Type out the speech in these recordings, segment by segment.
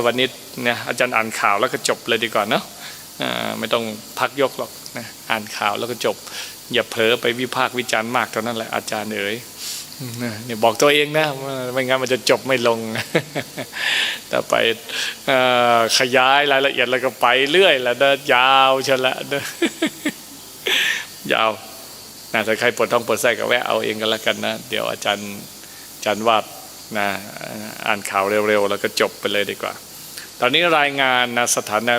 ยวันนี้เนี่ยอาจารย์อ่านข่าวแล้วก็จบเลยดีกว่าเนาะไม่ต้องพักยกหรอกนะอ่านข่าวแล้วก็จบ อย่าเผลอไปวิพากษ์วิจารณ์มากเท่านั้นแหละอาจารย์เอ๋ยเนี่ยบอกตัวเองนะไม่งั้นมันจะจบไม่ลงแต่ไปขยายรายละเอียดแล้วก็ไปเรื่อยแล้วนะยาวชนละนะยาวนะถ้าใครปวดท้องปวดไส้ก็แวะเอาเองกันแล้วกันนะเดี๋ยวอาจารย์อาจารย์วาดนะอ่านข่าวเร็วๆ แล้วก็จบไปเลยดีกว่า ตอนนี้รายงานนะสถานะ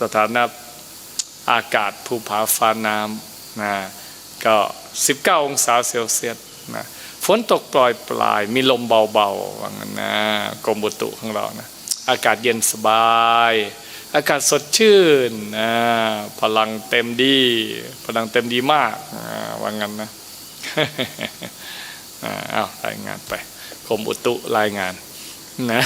สถานะอากาศภูผาฟ้าน้ำนะก็ 19 องศาเซลเซียสนะฝนตกปล่อยปลาย มีลมเบาๆว่างั้นนะกรมบุตุของเรานะอากาศเย็นสบาย อากาศสดชื่นนะพลังเต็มดี พลังเต็มดีมากว่างั้นนะอ้าวรายงานไปกรมอุตุรายงาน นะ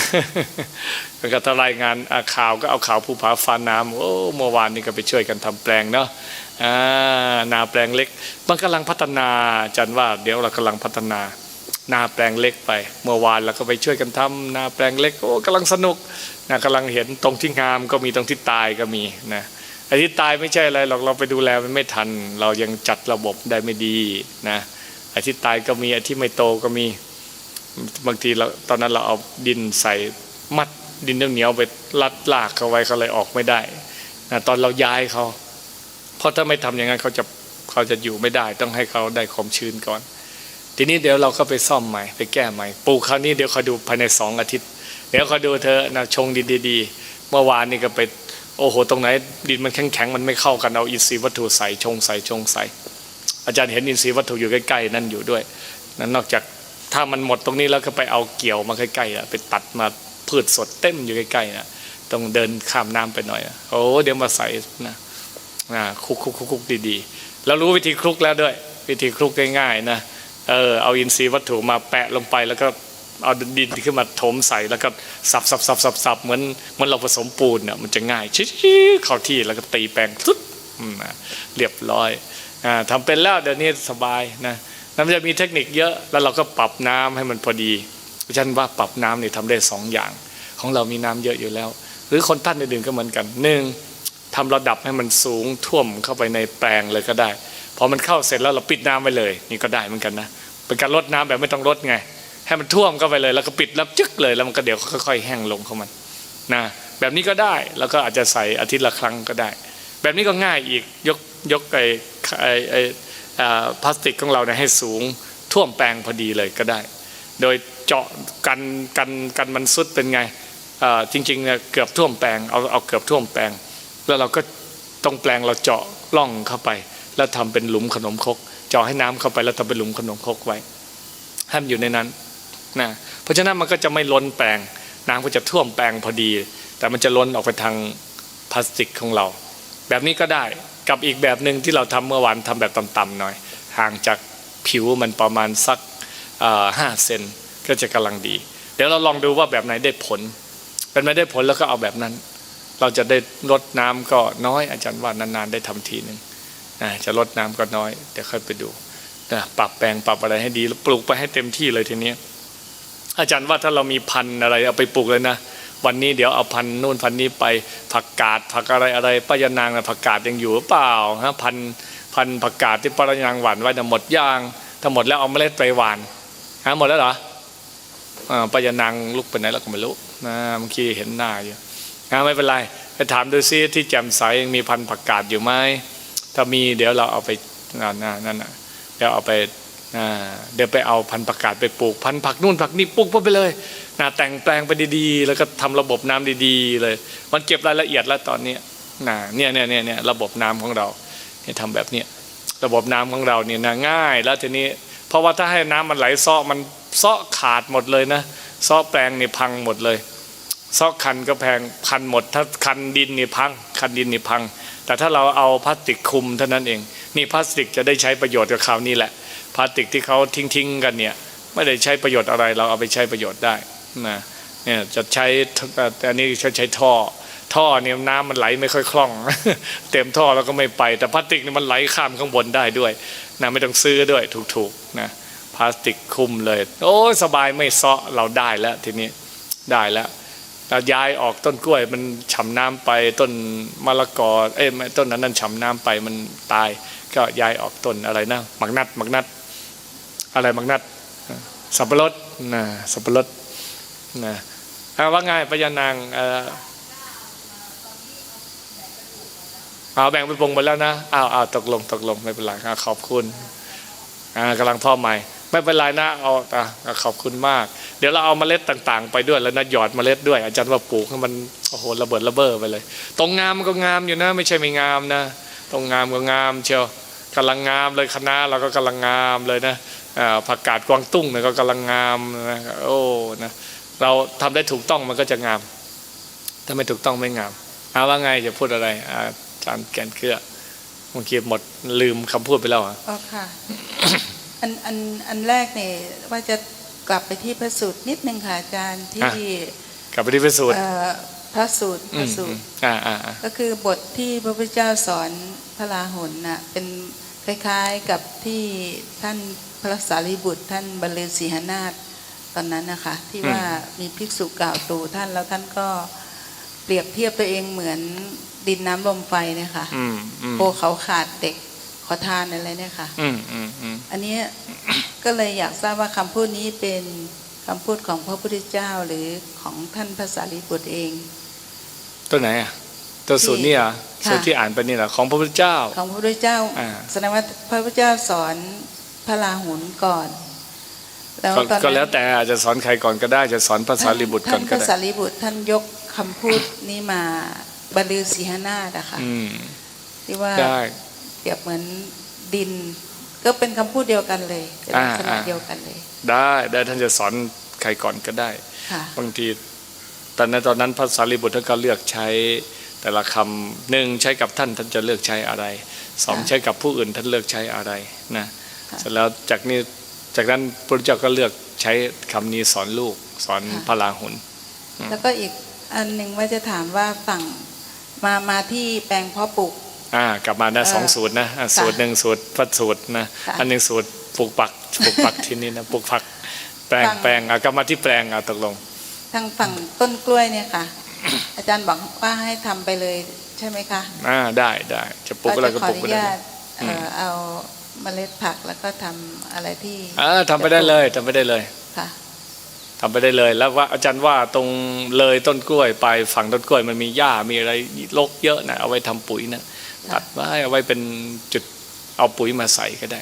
ก็ถ้ายงานอาข่าวก็เอาข่าวภูผาฟ้าน้ำโอ้เมื่อวานนี้ก็ไปช่วยกันทำแปลงเนาะนาแปลงเล็กมันกำลังพัฒนาจันว่าเดี๋ยวเรากำลังพัฒนานาแปลงเล็กไป เมื่อวานเราก็ไปช่วยกันทำนาแปลงเล็กโอ้กำลังสนุกนะกำลังเห็นตรงที่งามก็มีตรงที่ตายก็มีนะไอ้ที่ตายไม่ใช่อะไรหรอกเราไปดูแลมันไม่ทัน เรายังจัดระบบได้ไม่ดีนะไอ้ที่ตายก็มีไอ้ที่ไม่โตก็มี บางทีเราตอนนั้นเราเอาดินใส่มัดดินเหนียวไปลัดลากเขาไว้เขาเลยออกไม่ได้นะตอนเราย้ายเขา เพราะถ้าไม่ทำอย่างนั้นเขาจะเขาจะอยู่ไม่ได้ ต้องให้เขาได้ความชื้นก่อน ทีนี้เดี๋ยวเราก็ไปซ่อมใหม่ไปแก้ใหม่ปลูกคราวนี้เดี๋ยวเขาดูภายในสองอาทิตย์ เดี๋ยวเขาดูเธอนะชงดินดีๆเมื่อวานนี่ก็ไปโอ้โห ตรงไหนดินมันแข็งๆมันไม่เข้ากันเอาอินทรีย์วัตถุใส่ชงใส่ชงใส่อาจารย์เห็นอินทรีย์วัตถุอยู่ใกล้ๆนั่นอยู่ด้วยนั้นนอกจาก ถ้ามันหมดตรงนี้แล้วก็ไปเอาเกี่ยวมาใกล้ๆอะไปตัดมาพืชสดเต็มอยู่ใกล้ๆนะต้องเดินข้ามน้ำไปหน่อยนะโอ้เดี๋ยวมาใส่นะนะคุกคุกคุกคุกดีๆ แล้วรู้วิธีคลุกแล้วด้วย วิธีคลุกง่ายๆนะเออเอาอินทรีย์วัตถุมาแปะลงไปแล้วก็เอาดินขึ้นมาถมใส่แล้วก็สับสับสับสับสับเหมือนเหมือนเราผสมปูนเนี่ยมันจะง่ายชิดๆเข้าที่แล้วก็ตีแปลงทุดนะเรียบร้อยอ่าทำเป็นแล้วเดี๋ยวนี้สบายนะ แล้วมันจะมีเทคนิคเยอะแล้วเราก็ปรับน้ำให้มันพอดีฉันว่าปรับน้ำเนี่ยทำได้สองอย่าง ของเรามีน้ำเยอะอยู่แล้ว หรือคนท่านอื่นๆก็เหมือนกันหนึ่งทำระดับให้มันสูงท่วมเข้าไปในแปลงเลยก็ได้พอมันเข้าเสร็จแล้วเราปิดน้ำไว้เลย นี่ก็ได้เหมือนกันนะเป็นการลดน้ำแบบไม่ต้องลดไง ให้มันท่วมเข้าไปเลย แล้วก็ปิดแล้วจึ๊กเลยแล้วมันก็เดี๋ยวค่อยๆแห้งลงของมันนะแบบนี้ก็ได้แล้วก็อาจจะใส่อาทิตย์ละครั้งก็ได้ แบบนี้ก็ง่ายอีกยกยกไอ้ไอ้ พลาสติกของเราเนี่ยให้สูงท่วมแปลงพอดีเลยก็ได้ โดยเจาะกันกันกันมันสุดเป็นไงจริงๆเนี่ยเกือบท่วมแปลงเอาเอาเกือบท่วมแปลง แล้วเราก็ตรงแปลงเราเจาะร่องเข้าไปแล้วทำเป็นหลุมขนมครกเจาะให้น้ำเข้าไปแล้วทำเป็นหลุมขนมครกไว้ห้มันอยู่ในนั้นนะเพราะฉะนั้นมันก็จะไม่ล้นแปลงน้ำก็จะท่วมแปลงพอดี แต่มันจะล้นออกไปทางพลาสติกของเรา แบบนี้ก็ได้ กับอีกแบบหนึ่งที่เราทำเมื่อวานทำแบบต่ำๆหน่อย ห่างจากผิวมันประมาณสักห้าเซนก็จะกำลังดี เดี๋ยวเราลองดูว่าแบบไหนได้ผลเป็นไม่ได้ผลแล้วก็เอาแบบนั้น เราจะได้ลดน้ำก็น้อยอาจารย์ว่านานๆได้ทำทีหนึ่งนะจะลดน้ำก็น้อยเดี๋ยวค่อยไปดูนะปรับแปลงปรับอะไรให้ดีแล้วปลูกไปให้เต็มที่เลยทีนี้อาจารย์ว่าถ้าเรามีพันธุ์อะไรเอาไปปลูกเลยนะ วันนี้เดี๋ยวเอาพันนู่นพันนี้ไปผักกาดผักอะไรอะไรป้ายนางนะผักกาดยังอยู่หรือเปล่าฮะพันพันผักกาดที่ป้ายนางหวานไว้นะหมดย่างถ้าหมดแล้วเอาเมล็ดไปหวานฮะหมดแล้วเหรอป้ายนางลุกไปไหนเราก็ไม่รู้นะเมื่อกี้เห็นหน้าอยู่นะไม่เป็นไรไปถามดูซิที่แจ่มใสยังมีพันผักกาดอยู่ไหมถ้ามีเดี๋ยวเราเอาไปนั่นนั่นเดี๋ยวเอาไปเดี๋ยวไปเอาพันผักกาดไปปลูก พันผักนู่นผักนี่ปลูกไปเลย นะแต่งแปลงไปดีๆ แล้วก็ทำระบบน้ำดีๆ เลย มันเก็บรายละเอียดแล้วตอนนี้นะเนี่ยเนี่ยเนี่ยเนี่ยระบบน้ำของเราเนี่ยทำแบบเนี้ยระบบน้ำของเราเนี่ยนะง่ายแล้วทีนี้ เพราะว่าถ้าให้น้ำมันไหลซ้อมันซ้อขาดหมดเลยนะซ้อแปลงเนี่ยพังหมดเลยซ้อคันก็แพงคันหมด ถ้าคันดินนี่พัง คันดินนี่พัง แต่ถ้าเราเอาพลาสติกคุมเท่านั้นเอง นี่พลาสติกจะได้ใช้ประโยชน์กับคราวนี้แหละพลาสติกที่เขาทิ้งๆกันเนี่ยไม่ได้ใช้ประโยชน์อะไรเราเอาไปใช้ประโยชน์ได้ นะเนี่ยจะใช้แต่อันนี้ใช้ใช้ท่อ ท่อเนี่ยน้ำมันไหลไม่ค่อยคล่อง เต็มท่อแล้วก็ไม่ไป แต่พลาสติกนี่มันไหลข้ามข้างบนได้ด้วยนะไม่ต้องซื้อด้วยถูกๆนะพลาสติกคุมเลย โอ้สบายไม่เซาะเราได้แล้วทีนี้ได้แล้วแล้วย้ายออกต้นกล้วยมันฉ่ำน้ำไปต้นมะละกอเอ้ยต้นนั้นนั้นฉ่ำน้ำไปมันตาย ก็ย้ายออกต้นอะไรนะมักนัดมักนัดอะไรมักนัดสับปะรดนะสับปะรด นะอ่าว่าไงพญานางเออเอาแบ่งไปปรุงไปแล้วนะเอาวอ้าตกลงตกลงไม่เป็นไรขอบคุณอ่ากำลังพ่อใหม่ ไม่เป็นไรนะเอาอะอะขอบคุณมาก เดี๋ยวเราเอาเมล็ดต่าง ๆ ไปด้วยแล้วนะหยอดเมล็ดด้วย อาจารย์ว่าปลูกให้มันโอ้โหระเบิดระเบ้อไปเลย ตรงงามก็งามอยู่นะ ไม่ใช่ไม่งามนะ ตรงงามก็งามเชียวกำลังงามเลยคณะเราก็กำลังงามเลยนะอ่าผักกาดกวางตุ้งเนี่ยก็กำลังงามนะโอ้นะ เราทำได้ถูกต้องมันก็จะงาม ถ้าไม่ถูกต้องไม่งามเอาว่าไงจะพูดอะไรอาจารย์แกนเกลือเมื่อกี้หมดลืมคำพูดไปแล้วเหรอะอ๋อค่ะอันอันอันแรกเนี่ยว่าจะกลับไปที่พระสูตรนิดนึงค่ะอาจารย์ที่กลับไปที่พิสูจน์เอ่อพระสูตรอืพระมสูอืตมรอ่าอ่าอ่าก็คือบทที่พระพุทธเจ้าสอนพระราหุลน่ะเป็นคล้ายๆกับที่ท่านพระสารีบุตร ท่านบรรลือศีหนาถต อนนั้นนะคะที่ว่ามีภิกษุกล่าวตูท่านแล้วท่านก็เปรียบเทียบตัวเองเหมือนดินน้ำลมไฟเนี่ยค่ะอืมอืมโคเขาขาดเด็กขอทานอะไรเนี่ยค่ะอืมอืมอืมอันเนี้ยก็เลยอยากทราบว่าคำพูดนี้เป็นคำพูดของพระพุทธเจ้าหรือของท่านพระสารีบุตรเอง ตัวไหนอะตัวสูตรนี่อะค่ะสูตรที่อ่านไปนี่แหละของพระพุทธเจ้า ของพระพุทธเจ้าอ่าแสดงว่าพระพุทธเจ้าสอนพระราหุลก่อน แล้วก็ตอนนั้นก็แล้วแต่อาจจะสอนใครก่อนก็ได้จะสอนภาษาลิบุตรก่อนท่านพก็ระได้สารีบุตรท่านยกคำพูดนี้มาบรรลือศีหนาถอะค่ะอืมที่ว่าได้เปรียบเหมือนดิน ก็เป็นคำพูดเดียวกันเลยเป็นลักษณะอ่าเดียวกันเลย ได้ได้ท่านจะสอนใครก่อนก็ได้ค่ะบางทีตอนนั้นตอนนั้นพระสารีบุตรท่านก็เลือกใช้ แต่ละคำหนึ่งใช้กับท่านท่านจะเลือกใช้อะไรสองค่ะใช้กับผู้อื่นท่านเลือกใช้อะไรนะค่ะเสร็จแล้วจากนี้ จากนั้นพระเจ้าก็เลือกใช้คำนี้สอนลูกสอนพระราหุลแล้วก็อีกอันหนึ่งว่าจะถามว่าฝั่งมามาที่แปลงเพาะปลูกอ่ากลับมานะเอ่อสองสูตรนะอะค่ะสูตรหนึ่งสูตรพระสูตรนะค่ะอันหนึ่งสูตรปลูกปักปลูกปักที่นี่นะปลูกผักแปลงฟังแปลงอะกลับมาที่แปลงอะตกลง ทางฝั่งต้นกล้วยเนี่ยค่ะ อาจารย์บอกว่าให้ทำไปเลยใช่ไหมคะอ่าได้ได้จะปลูกอะไรจะก็ขอปลูอกไปนุเลยญาตเอ่อเอา เมล็ดผักแล้วก็ทำอะไรที่อ่าทำไปได้เลยทำไปได้เลยค่ะทำไปได้เลยแล้วว่าอาจารย์ว่าตรงเลยต้นกล้วยไปฝั่งต้นกล้วยมันมีหญ้ามีอะไรรกเยอะนะเอาไว้ทำปุ๋ยนะค่ะตัดไว้เอาไว้เป็นจุดเอาปุ๋ยมาใส่ก็ได้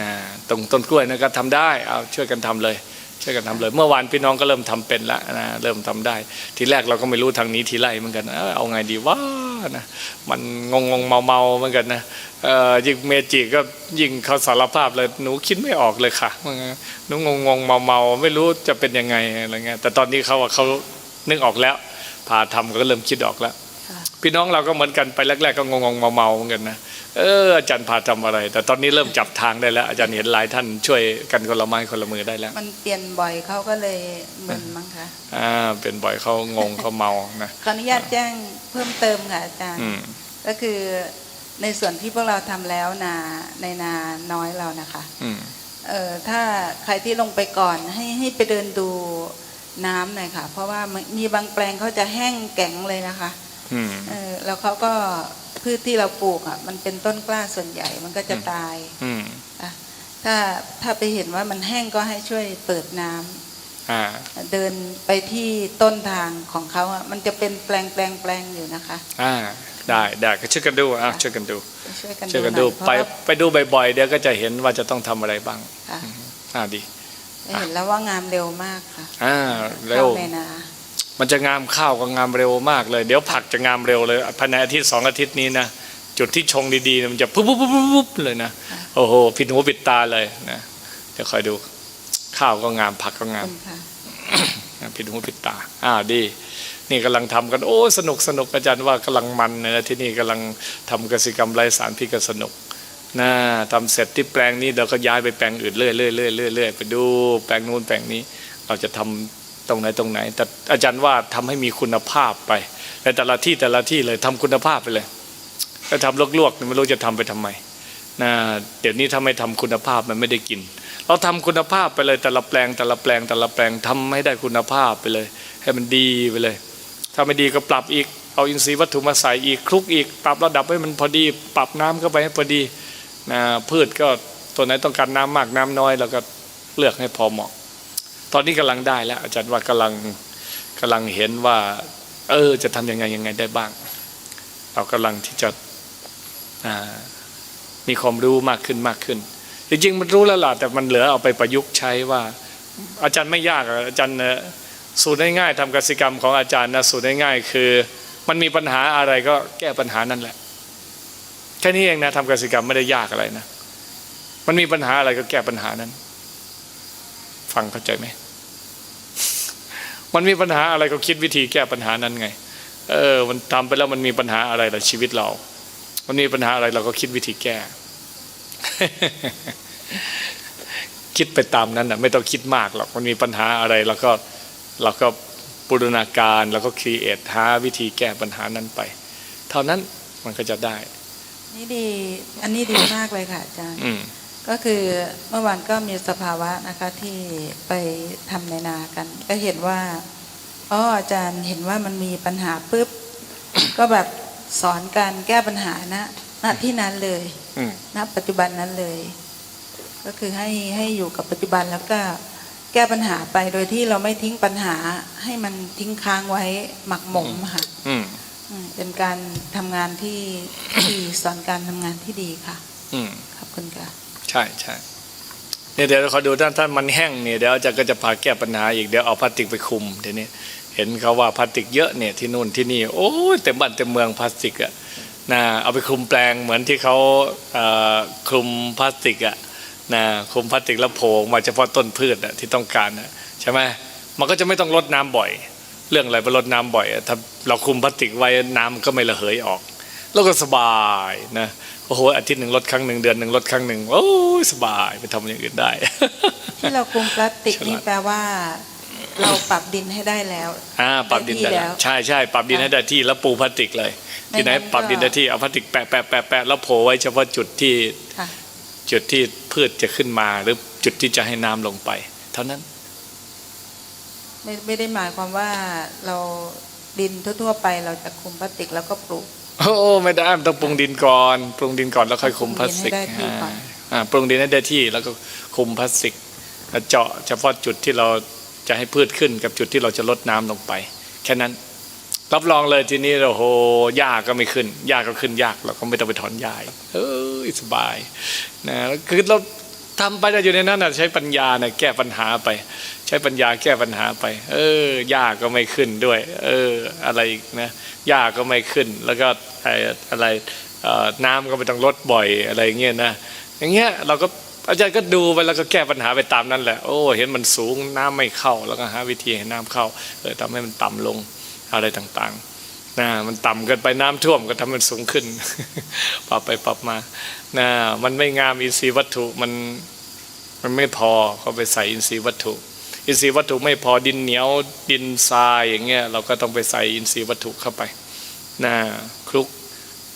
นะตรงต้นกล้วยนะก็ทำได้เอาช่วยกันทำเลยช่วยกันทำเลย เมื่อวานพี่น้องก็เริ่มทำเป็นแล้วนะเริ่มทำได้ ทีแรกเราก็ไม่รู้ทางนี้ทีไรเหมือนกันเอ้าเอาไงดีว่านะมันงงงเมาเมาๆเหมือนกันนะเอ่อ ยิ่งเมจิก็ยิ่งเขาสารภาพเลยหนูคิดไม่ออกเลยค่ะว่าไงหนูงงงเมาเมาๆไม่รู้จะเป็นยังไงอะไรเงี้ยแต่ตอนนี้เขาว่าเขานึกออกแล้วพาทำก็เริ่มคิดออกแล้วค่ะพี่น้องเราก็เหมือนกันไปแรก ๆ ก็งงๆเมาๆเหมือนกันนะเอออาจารย์พาทำอะไร แต่ตอนนี้เริ่มจับทางได้แล้ว อาจารย์เห็นหลายท่านช่วยกันคนละไม้คนละมือได้แล้ว มันเปลี่ยนบ่อยเขาก็เลยมึนมั้งคะอ่าเป็นบ่อยเขางงเขาเมานะขออนุญาตแจ้งเพิ่มเติมค่ะอาจารย์อืมก็คือ ในส่วนที่พวกเราทำแล้วนาในนาน้อยเรานะคะอืมเอ่อถ้าใครที่ลงไปก่อนให้ให้ไปเดินดูน้ำหน่อยค่ะ เพราะว่ามันมีบางแปลงเขาจะแห้งแก๋งเลยนะคะอืมเออแล้วเขาก็พืชที่เราปลูกอะ มันเป็นต้นกล้าส่วนใหญ่มันก็จะตายอืมอะถ้าถ้าไปเห็นว่ามันแห้งก็ให้ช่วยเปิดน้ำอ่าเดินไปที่ต้นทางของเขาอะมันจะเป็นแปลงแปลงแปลงอยู่นะคะอ่า ได้ได้ก็ช่วยกันดูอะช่วยกันดูช่วยกันช่วยกันหดูอยเพราะไปว่าไปดูบ่อยๆเดี๋ยวก็จะเห็นว่าจะต้องทำอะไรบ้างค่ะอ่าดีเห็นแล้วว่างามเร็วมากค่ะอ่าเร็วข้าในนามันจะงามข้าวก็งามเร็วมากเลย เดี๋ยวผักจะงามเร็วเลยภายในอาทิตย์สองอาทิตย์นี้นะจุดที่ชงดีๆเนี่ยมันจะปุ๊บปุ๊บปุ๊บปุ๊บปุ๊บเลยนะโอ้โหผิดหูผิดตาเลยนะเดี๋ยวคอยดูข้าวก็งามผักก็ขอบงามคุณค่ะ ผิดหูผิดตาอ่าดีนี่กำลังทำกันโอ้สนุกสนุกอาจารย์ว่ากำลังมันเลยนะที่นี่กำลังทำกสิกรรมไร้สารพิษก็สนุกนะทำเสร็จที่แปลงนี้เราก็ย้ายไปแปลงอื่นเรื่อยเรื่อยเรื่อยเรื่อยไปดูแปลงนู้นแปลงนี้ เราจะทำตรงไหนตรงไหน แต่อาจารย์ว่าทำให้มีคุณภาพไปในแต่ละที่แต่ละที่เลยทำคุณภาพไปเลยถ้าทำลวกๆไม่รู้จะทำไปทำไมนะเดี๋ยวนี้ถ้าไม่ทำคุณภาพมันไม่ได้กิน เราทำคุณภาพไปเลยแต่ละแปลงแต่ละแปลงแต่ละแปลงทำให้ได้คุณภาพไปเลย ให้มันดีไปเลย ถ้าไม่ดีก็ปรับอีกเอาอินทรีย์วัตถุมาใส่อีกคลุกอีก ปรับระดับให้มันพอดี ปรับน้ำเข้าไปให้พอดีนะพืชก็ตัวไหนต้องการน้ำมากน้ำน้อยเราก็เลือกให้พอเหมาะ ตอนนี้กำลังได้แล้ว อาจารย์ว่ากำลังกำลังเห็นว่า เออจะทำยังไงยังไงได้บ้าง เรากำลังที่จะมีความรู้มากขึ้นมากขึ้น จริงๆมันรู้แล้วล่ะแต่มันเหลือเอาไปประยุกต์ใช้ว่า อาจารย์ไม่ยากอาจารย์สูตรง่ายๆทำกสิกรรมของอาจารย์นะสูตรง่ายๆคือ มันมีปัญหาอะไรก็แก้ปัญหานั่นแหละแค่นี้เองนะทำกสิกรรมไม่ได้ยากอะไรนะ มันมีปัญหาอะไรก็แก้ปัญหานั้น ฟังเข้าใจไหมมันมีปัญหาอะไรก็คิดวิธีแก้ปัญหานั้นไง เออ มันทำไปแล้วมันมีปัญหาอะไรล่ะชีวิตเรา มันมีปัญหาอะไรเราก็คิดวิธีแก้ คิดไปตามนั้นนะไม่ต้องคิดมากหรอกมันมีปัญหาอะไรเราก็เราก็บูรณาการแล้วก็ครีเอทหาวิธีแก้ปัญหานั้นไป เท่านั้นมันก็จะได้ นี่ดี อันนี้ดีมากเลยค่ะอาจารย์อืมก็คือเมื่อวานก็มีสภาวะนะคะที่ไปทำในนากัน ก็เห็นว่าอ๋ออาจารย์เห็นว่ามันมีปัญหาปุ๊บก็แบบสอนการแก้ปัญหานะณที่นั้นเลยอืม ณปัจจุบันนั้นเลย ก็คือให้ให้อยู่กับปัจจุบันแล้วก็แก้ปัญหาไปโดยที่เราไม่ทิ้งปัญหาให้มันทิ้งค้างไว้หมักหมมค่ะอืมอืมเป็นการทำงานที่ที่สอนการทำงานที่ดีค่ะอืมขอบคุณค่ะใช่ใช่เนี่ยเดี๋ยวเราขอดูถ้าถ้ามันแห้งเนี่ยเดี๋ยวอาจารย์ก็จะพาแก้ปัญหาอีกเดี๋ยวเอาพลาสติกไปคลุมเดี๋ยวนี้เห็นเขาว่าพลาสติกเยอะเนี่ยที่นู่นที่นี่โอ้ยเต็มบ้านเต็มเมืองพลาสติกอะ นะเอาไปคลุมแปลงเหมือนที่เขาเคลุมพลาสติกอะนะคลุมพลาสติกแล้วโผล่มาเฉพาะต้นพืชอะที่ต้องการอะใช่ไหมมันก็จะไม่ต้องรดน้ำบ่อย เรื่องอะไรไปรดน้ำบ่อยถ้าเราคลุมพลาสติกไว้น้ำก็ไม่ระเหยออก แล้วก็สบายนะโอ้โหอาทิตย์หนึ่งลดครั้งหนึ่งเดือนหนึ่งลดครั้งหนึ่งโอ้สบายไปทำอย่างอื่นได้ ที่เราคลุมพลาสติกนี่แปลว่า เราปรับดินให้ได้แล้วอ่าปรับดินได้ได้ที่แล้แล้ววใช่ใช่ปรับดินให้ได้ที่แล้วปูพลาสติกเลยไม่ที่ไหนงั้นก็ปรับดินได้ที่เอาพลาสติกแปะแปะแปะแปะแล้วโผล่ไว้เฉพาะจุดที่ค่ะจุดที่พืชจะขึ้นมาหรือจุดที่จะให้น้ำลงไป เท่านั้นไม่ไม่ได้หมายความว่าเราดินทั่วๆไปเราจะคุมพลาสติกแล้วก็ปลูกโอ้ไม่ได้มันต้องปรุงดินก่อน ปรุงดินก่อนแล้วค่อยคุมพลาสติกปรุงดินให้ได้ที่ก่อนอ่าอ่าปรุงดินให้ได้ที่แล้วก็คุมพลาสติกแล้วเจาะเฉพาะจุดที่เรา จะให้พืชขึ้นกับจุดที่เราจะลดน้ำลงไป แค่นั้นรับรองเลยทีนี้โอ้โหหญ้าก็ไม่ขึ้นหญ้าก็ขึ้นยากเราก็ไม่ต้องไปถอนหญ้าอีกเอ้ยสบายนะคือเราทำไปได้อยู่ในนั้นนะใช้ปัญญานะแก้ปัญหาไป ใช้ปัญญาแก้ปัญหาไป เออหญ้าก็ไม่ขึ้นด้วย เอออะไรนะหญ้าก็ไม่ขึ้น แล้วก็อะไรน้ำก็ไม่ต้องลดบ่อยอะไรเงี้ยนะอย่างเงี้ยเราก็ อาจารย์ก็ดูไปแล้วก็แก้ปัญหาไปตามนั้นแหละโอ้เห็นมันสูงน้ำไม่เข้า แล้วก็หาวิธีให้น้ำเข้าเออทำให้มันต่ำลงอะไรต่างๆนะมันต่ำเกินไปน้ำท่วมก็ทำให้มันสูงขึ้น ปรับไปปรับมานะมันไม่งามอินทรีย์วัตถุมันมันไม่พอเขาไปใส่อินทรีย์วัตถุ อินทรีย์วัตถุไม่พอดินเหนียวดินทรายอย่างเงี้ยเราก็ต้องไปใส่อินทรีย์วัตถุเข้าไปนะคลุก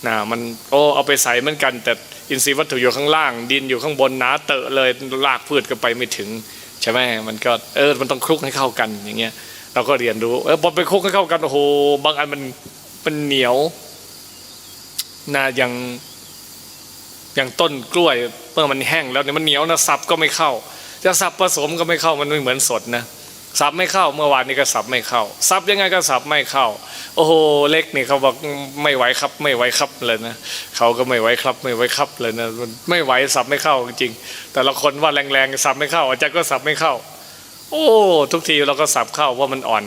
นะมันโอ้เอาไปใส่เหมือนกัน แต่อินทรีย์วัตถุอยู่ข้างล่าง ดินอยู่ข้างบนหนาเตอะเลยลากพืชก็ไปไม่ถึงใช่ไหมมันก็เออมันต้องคลุกให้เข้ากันอย่างเงี้ยเราก็เรียนรู้เออพอไปคลุกให้เข้ากันโอ้โหบางอันมันมันเหนียวนะอย่างอย่างต้นกล้วยเมื่อมันแห้งแล้วเนี่ยมันเหนียวนะสับก็ไม่เข้าจะสับผสมก็ไม่เข้ามันไม่เหมือนสดนะ สับไม่เข้า เมื่อวานนี้ก็สับไม่เข้า สับยังไงก็สับไม่เข้า โอ้โหเล็กนี่เขาบอกไม่ไหวครับไม่ไหวครับเลยนะเขาก็ไม่ไหวครับไม่ไหวครับเลยนะมันไม่ไหวสับไม่เข้าจริงแต่ละคนว่าแรงๆสับไม่เข้า อาจารย์ก็สับไม่เข้า โอ้ ทุกทีเราก็สับเข้าว่ามันอ่อน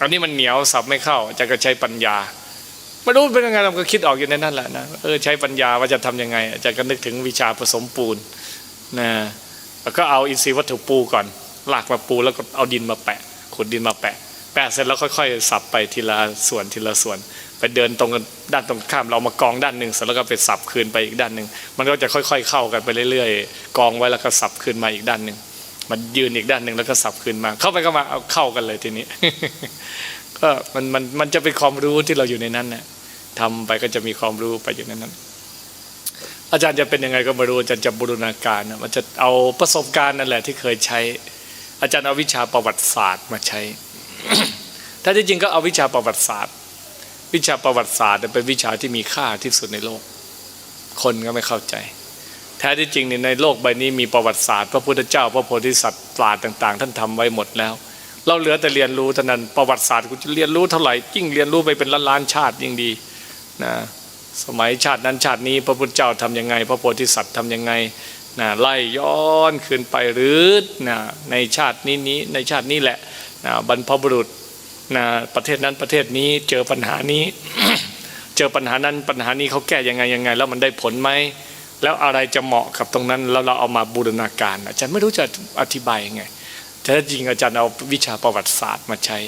อันนี้มันเหนียวสับไม่เข้าอาจารย์ก็ใช้ปัญญาไม่รู้เป็นยังไงเราก็คิดออกอยู่ในนั้นแหละนะเออใช้ปัญญาว่าจะทำยังไงอาจารย์ก็นึกถึงวิชาผสมปูนนะแล้วก็เอาอินทรีย์วัตถุปูก่อน ลากมาปูแล้วก็เอาดินมาแปะ ขุดดินมาแปะ แปะเสร็จแล้วค่อยๆ สับไปทีละส่วนทีละส่วน ไปเดินตรงกันด้านตรงข้ามเรามากองด้านหนึ่งเสร็จแล้วก็ไปสับคืนไปอีกด้านหนึ่งมันก็จะค่อย ๆ เข้ากันไปเรื่อยๆ กองไว้แล้วก็สับคืนมาอีกด้านหนึ่งมันยืนอีกด้านหนึ่งแล้วก็สับคืนมา เข้าไปก็มาเอาเข้ากันเลยทีนี้ ก็มันมันมันจะเป็นความรู้ที่เราอยู่ในนั้นนะทำไปก็จะมีความรู้ไปอยู่ในนั้นออาจารย์จะเป็นยังไงก็ไม่รู้อาจารย์จะบูรณาการนะมันจะเอาประสบการณ์นั่นแหละที่เคยใช้ อาจารย์เอาวิชาประวัติศาสตร์มาใช้ ถ้าที่จริงก็เอาวิชาประวัติศาสตร์ วิชาประวัติศาสตร์เป็นวิชาที่มีค่าที่สุดในโลก คนก็ไม่เข้าใจ แท้ที่จริงในโลกใบนี้มีประวัติศาสตร์ พระพุทธเจ้า พระโพธิสัตว์ปราชญ์ต่าง ๆ ท่านทำไว้หมดแล้ว เราเหลือแต่เรียนรู้เท่านั้นประวัติศาสตร์กูจะเรียนรู้เท่าไหร่ยิ่งเรียนรู้ไปเป็นล้านล้านๆชาติยิ่งดีนะสมัยชาตินั้นชาตินี้พระพุทธเจ้าทำยังไง พระโพธิสัตว์ทำยังไง นะไล่ย้อนขึ้นไปหรือนะในชาตินี้นี้ในชาตินี้แหละนะบรรพบุรุษนะประเทศนั้นประเทศนี้เจอปัญหานี้ เจอปัญหานั้นปัญหานี้เขาแก้ยังไงยังไง แล้วมันได้ผลไหมแล้วอะไรจะเหมาะกับตรงนั้นแล้วเราเอามาบูรณาการอาจารย์ไม่รู้จะอธิบายยังไงแท้จริงอาจารย์เอาวิชาประวัติศาสตร์มาใช้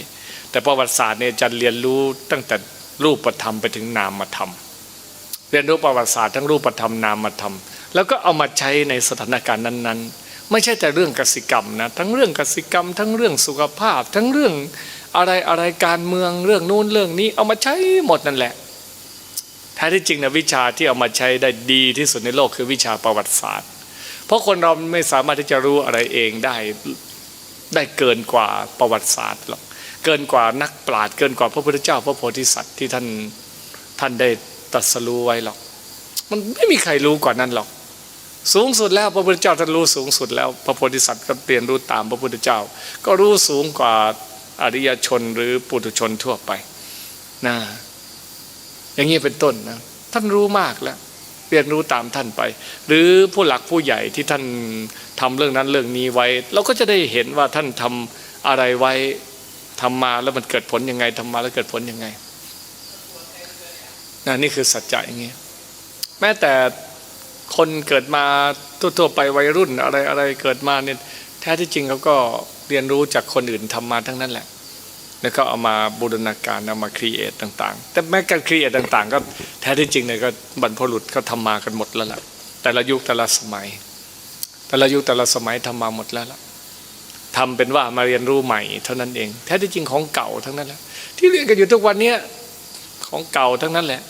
แต่ประวัติศาสตร์เนี่ยอาจารย์เรียนรู้ตั้งแต่รูปธรรมไปถึงนามธรรมเรียนรู้ประวัติศาสตร์ทั้งรูปธรรมนามธรรม แล้วก็เอามาใช้ในสถานการณ์นั้น ๆ ไม่ใช่แต่เรื่องกสิกรรมนะทั้งเรื่องกสิกรรม ทั้งเรื่องสุขภาพ ทั้งเรื่องอะไรอะไรการเมืองเรื่องนู้นเรื่องนี้เอามาใช้หมดนั่นแหละแท้ที่จริงนะวิชาที่เอามาใช้ได้ดีที่สุดในโลกคือวิชาประวัติศาสตร์ เพราะคนเราไม่สามารถที่จะรู้อะไรเองได้ได้เกินกว่าประวัติศาสตร์หรอกเกินกว่านักปราชญ์เกินกว่าพระพุทธเจ้า พระโพธิสัตว์ที่ท่านท่านได้ตรัสรู้ไว้หรอก มันไม่มีใครรู้กว่านั้นหรอก สูงสุดแล้วพระพุทธเจ้าท่านรู้สูงสุดแล้วพระโพธิสัตว์ก็เรียนรู้ตามพระพุทธเจ้า ก็รู้สูงกว่าอริยชนหรือปุถุชนทั่วไปนะอย่างนี้เป็นต้นนะท่านรู้มากแล้วเรียนรู้ตามท่านไป หรือผู้หลักผู้ใหญ่ที่ท่านทำเรื่องนั้นเรื่องนี้ไว้ เราก็จะได้เห็นว่าท่านทำอะไรไว้ทำมาแล้วมันเกิดผลยังไงทำมาแล้วเกิดผลยังไงนะนี่คือสัจจะอย่างนี้แม้แต่ คนเกิดมาทั่วๆไปวัยรุ่นอะไรอะไรเกิดมาเนี่ยแท้ที่จริงเขาก็เรียนรู้จากคนอื่นทำมาทั้งนั้นแหละ แล้วก็เอามาบูรณาการเอามาครีเอทต่าง ๆ แต่แม้การครีเอทต่างๆ ก็แท้ที่จริงเนี่ยก็บรรพบุรุษเขาทำมากันหมดแล้วล่ะแต่ละยุคแต่ละสมัย แต่ละยุคแต่ละสมัยทำมาหมดแล้วล่ะทำเป็นว่ามาเรียนรู้ใหม่เท่านั้นเอง แท้ที่จริงของเก่าทั้งนั้นแหละที่เรียนกันอยู่ทุกวันเนี้ยของเก่าทั้งนั้นแหละ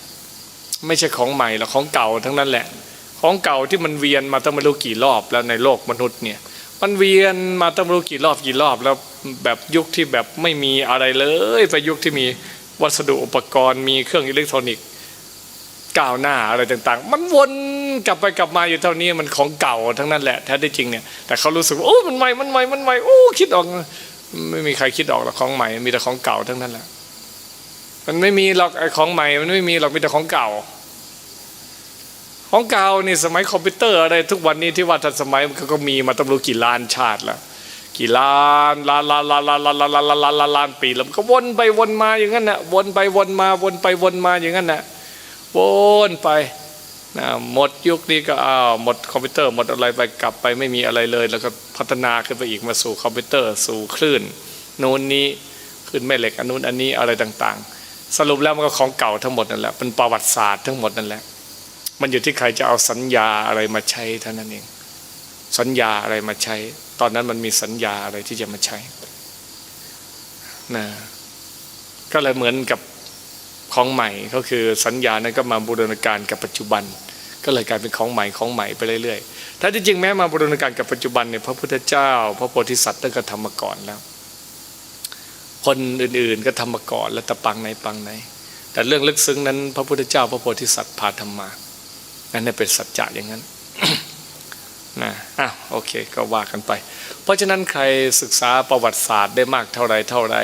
ไม่ใช่ของใหม่หรอกของเก่าทั้งนั้นแหละ ของเก่าที่มันเวียนมาตั้งไม่รู้กี่รอบแล้วในโลกมนุษย์เนี่ยมันเวียนมาตั้งไม่รู้กี่รอบกี่รอบแล้วแบบยุคที่แบบไม่มีอะไรเลยไปยุคที่มีวัสดุอุปกรณ์มีเครื่องอิเล็กทรอนิกส์ก้าวหน้าอะไรต่างๆ มันวนกลับไปกลับมาอยู่เท่านี้มันของเก่าทั้งนั้นแหละแท้จริงเนี่ยแต่เขารู้สึกว่าโอ้มันใหม่มันใหม่มันใหม่โอ้คิดออกไม่มีใครคิดออกหรอกของใหม่มีแต่ของเก่าทั้งนั้นแหละมันไม่มีหรอกไอ้ของใหม่มันไม่มีหรอกมีแต่ของเก่า ของเก่านี่สมัยคอมพิวเตอร์อะไรทุกวันนี้ที่ว่าทันสมัยมันก็มีมาตั้งรู้กี่ล้านชาติแล้วกี่ล้านล้านล้านล้านล้านล้านล้านล้านล้านล้านล้านล้านปีแล้วมันก็วนไปวนมาอย่างนั้นน่ะวนไปวนมาวนไปวนมาอย่างนั้นน่ะวนไปนะหมดยุคนี้ก็อ้าวหมดคอมพิวเตอร์หมดอะไรไปกลับไปไม่มีอะไรเลย แล้วก็พัฒนาขึ้นไปอีกมาสู่คอมพิวเตอร์สู่คลื่นโน้นนี้ขึ้นแม่เหล็กอันนู้นอันนี้อะไรต่าง ๆ สรุปแล้วมันก็ของเก่าทั้งหมดนั่นแหละเป็นประวัติศาสตร์ทั้งหมดนั่นแหละ มันอยู่ที่ใครจะเอาสัญญาอะไรมาใช้เท่านั้นเอง สัญญาอะไรมาใช้ ตอนนั้นมันมีสัญญาอะไรที่จะมาใช้นะก็เลยเหมือนกับของใหม่ก็คือสัญญานั้นก็มาบูรณาการกับปัจจุบัน ก็เลยกลายเป็นของใหม่ของใหม่ไปเรื่อยๆ ถ้าที่จริงแม้มาบูรณาการกับปัจจุบันเนี่ยพระพุทธเจ้า พระโพธิสัตว์ท่านก็ทำมาก่อนแล้ว คนอื่นๆก็ทำมาก่อนแล้วแต่ปังไหนปังไหน แต่เรื่องลึกซึ้งนั้น พระพุทธเจ้าพระโพธิสัตว์พาทำมา นั่นเป็นสัจจะอย่างนั้นนะอะโอเคก็ว่ากันไป เพราะฉะนั้นใครศึกษาประวัติศาสตร์ได้มากเท่าไรเท่าไร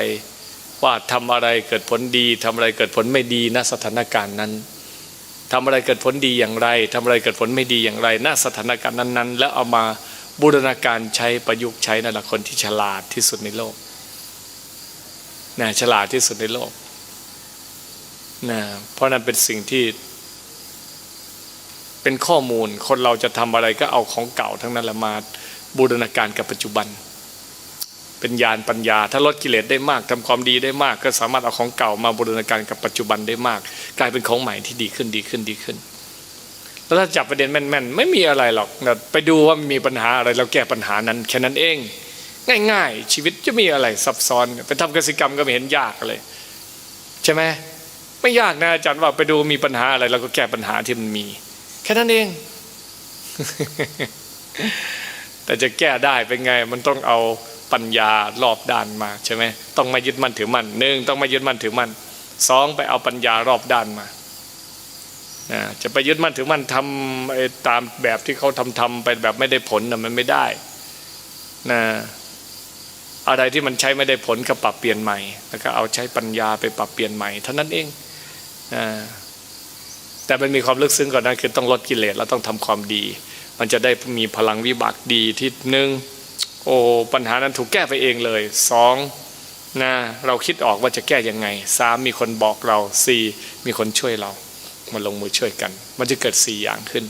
ว่าทำอะไรเกิดผลดีทำอะไรเกิดผลไม่ดีณสถานการณ์นั้นทำอะไรเกิดผลดีอย่างไรทำอะไรเกิดผลไม่ดีอย่างไรณสถานการณ์นั้น ๆ แล้วเอามาบูรณาการใช้ประยุกต์ใช้นั่นแหละคนที่ฉลาดที่สุดในโลกนะฉลาดที่สุดในโลกนะเพราะนั้นเป็นสิ่งที่ เป็นข้อมูล คนเราจะทำอะไรก็เอาของเก่าทั้งนั้นละมาบูรณาการกับปัจจุบัน เป็นญาณปัญญา ถ้าลดกิเลสได้มากทำความดีได้มาก ก็สามารถเอาของเก่ามาบูรณาการกับปัจจุบันได้มาก กลายเป็นของใหม่ที่ดีขึ้นดีขึ้นดีขึ้น แล้วถ้าจับประเด็นแม่นๆ ไม่มีอะไรหรอกไปดูว่ามีปัญหาอะไรเราแก้ปัญหานั้นแค่นั้นเอง ง่าย ๆ ชีวิตจะมีอะไรซับซ้อนไปทำกสิกรรมก็ไม่เห็นยากเลยใช่ไหมไม่ยากนะอาจารย์ว่าไปดูมีปัญหาอะไรเราก็แก้ปัญหาที่มันมี แค่นั้นเอง แต่จะแก้ได้เป็นไง มันต้องเอาปัญญารอบด้านมาใช่ไหมต้องมายึดมั่นถือมั่นหนึ่งต้องมายึดมั่นถือมั่นสองไปเอาปัญญารอบด้านมาจะไปยึดมั่นถือมั่นทำตามแบบที่เขาทำทำไปแบบไม่ได้ผลนะมันไม่ได้นะอะไรที่มันใช้ไม่ได้ผลก็ปรับเปลี่ยนใหม่ แล้วก็เอาใช้ปัญญาไปปรับเปลี่ยนใหม่เท่านั้นเองนะ แต่มันมีความลึกซึ้งกว่อนนั้นคือต้องลดกิเลสแล้วต้องทำความดี มันจะได้มีพลังวิบากดีที่หนึ่งโอ้ปัญหานั้นถูกแก้ไปเองเลยสองนะเราคิดออกว่าจะแก้ยังไงสามมีคนบอกเราสี่มีคนช่วยเรามาลงมือช่วยกัน มันจะเกิดสี่อย่างขึ้น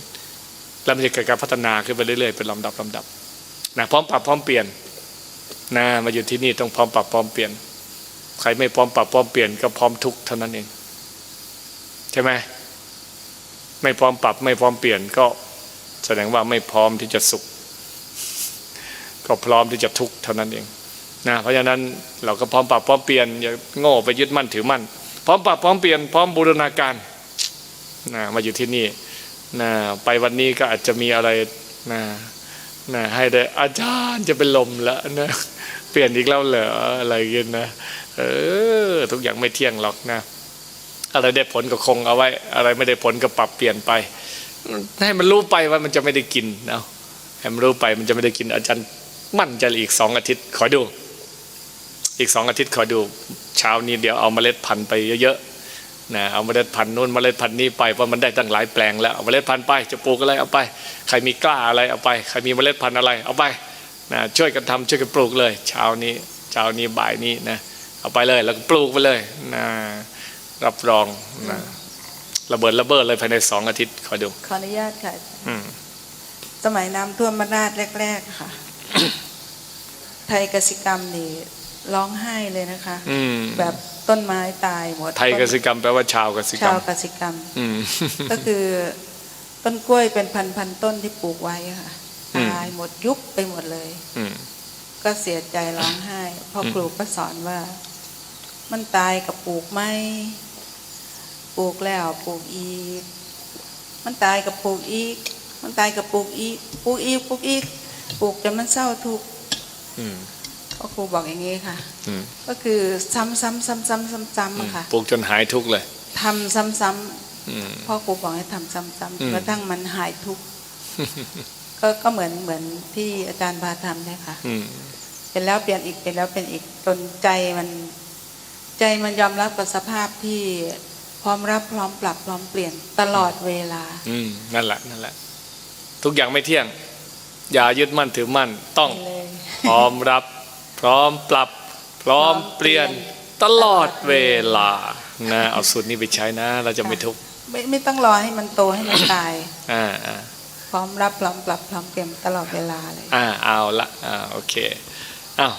แล้วมันจะเกิดการพัฒนาขึ้นไปเรื่อยๆเป็นลำดับลำดับนะพร้อมปรับพร้อมเปลี่ยนนะมาอยู่ที่นี่ต้องพร้อมปรับพร้อมเปลี่ยน ใครไม่พร้อมปรับพร้อมเปลี่ยนก็พร้อมทุกเท่านั้นเองใช่ไหม ไม่พร้อมปรับไม่พร้อมเปลี่ยนก็แสดงว่าไม่พร้อมที่จะสุข ก็พร้อมที่จะทุกข์เท่านั้นเองนะเพราะฉะนั้นเราก็พร้อมปรับพร้อมเปลี่ยนอย่าโง่ไปยึดมั่นถือมั่น พร้อมปรับพร้อมเปลี่ยนพร้อมบูรณาการนะมาอยู่ที่นี่นะไปวันนี้ก็อาจจะมีอะไรนะนะให้ได้อาจารย์จะเป็นลมแล้วนะเปลี่ยนอีกแล้วเหรออะไรเงี้ยนะเออทุกอย่างไม่เที่ยงหรอกนะ อะไรได้ผลก็คงเอาไว้ อะไรไม่ได้ผลก็ปรับเปลี่ยนไป ให้มันรู้ไปว่ามันจะไม่ได้กินเอาให้มันรู้ไปมันจะไม่ได้กินอาจารย์มั่นใจอีกสองอาทิตย์ขอดู อีกสองอาทิตย์ขอดูเช้านี้เดี๋ยวเอาเมล็ดพันธุ์ไปเยอะๆนะเอาเมล็ดพันธุ์นู้นเมล็ดพันธุ์นี้ไปเพราะมันได้ตั้งหลายแปลงแล้วเอาเมล็ดพันธุ์ไปจะปลูกอะไรเอาไป ใครมีกล้าอะไรเอาไป ใครมีเมล็ดพันธุ์อะไรเอาไปนะช่วยกันทำช่วยกันปลูกเลย เช้านี้เช้านี้บ่ายนี้นะเอาไปเลยแล้วก็ปลูกไปเลยนะ รับรองนะระเบิดระเบิดเลยภายในสองอาทิตย์ขอดู ขออนุญาตค่ะ อืมสมัยน้ำท่วมมาราดแรก ๆ ค่ะ ไทยกสิกรรมนี่ร้องไห้เลยนะคะ อืมแบบต้นไม้ตายหมดไทยกสิกรรมแปลว่าชาวกสิกรชารวมกสิกรรม อืม ก็คือต้นกล้วยเป็นพันๆต้นที่ปลูกไว้อะค่ะอืม ตายหมดยุบไปหมดเลย อืม ก็เสียใจร้องไห้พ่ออมครูก็สอนว่า มันตายกับปลูกไหม ปลูกแล้วปลูกอีก มันตายกับปลูกอีก มันตายกับปลูกอีกปลูกอีกปลูกอีกปลูกจนมันเศร้าทุกข์อืมพ่อครูบอกอย่างนี้ค่ะอืมก็คือซ้ำซ้ำซ้ำซ้ำซ้ำซ้ำอะค่ะปลูกจนหายทุกข์เลยทำซ้ำซ้ำอืมพ่อครูบอกให้ทำซ้ำอืมๆจนกระทั่งมันหายทุกข์ก็ก็เหมือนเหมือนที่อาจารย์พาทำเนี่ยค่ะอืมเป็นแล้วเปลี่ยนอีกเป็นแล้วเป็นอีกจนใจมัน ใจมันยอมรับกับสภาพที่ พร้อมรับพร้อมปรับพร้อมเปลี่ยนตลอดเวลา อืมนั่นแหละนั่นแหละ ทุกอย่างไม่เที่ยง อย่ายึดมั่นถือมั่นต้องเลยพร้อมรับ พร้อมปรับ พร้อมเปลี่ยนตลอดเวลานะเอาสูตรนี้ไปใช้นะ เราจะไม่ทุกข์ไม่ไม่ต้องรอให้มันโตให้มันตายอ่าอ่าพร้อมรับพร้อมปรับพร้อมเปลี่ยนตลอดเวลาเลย อ่าเอาละอ่าโอเคอ้าว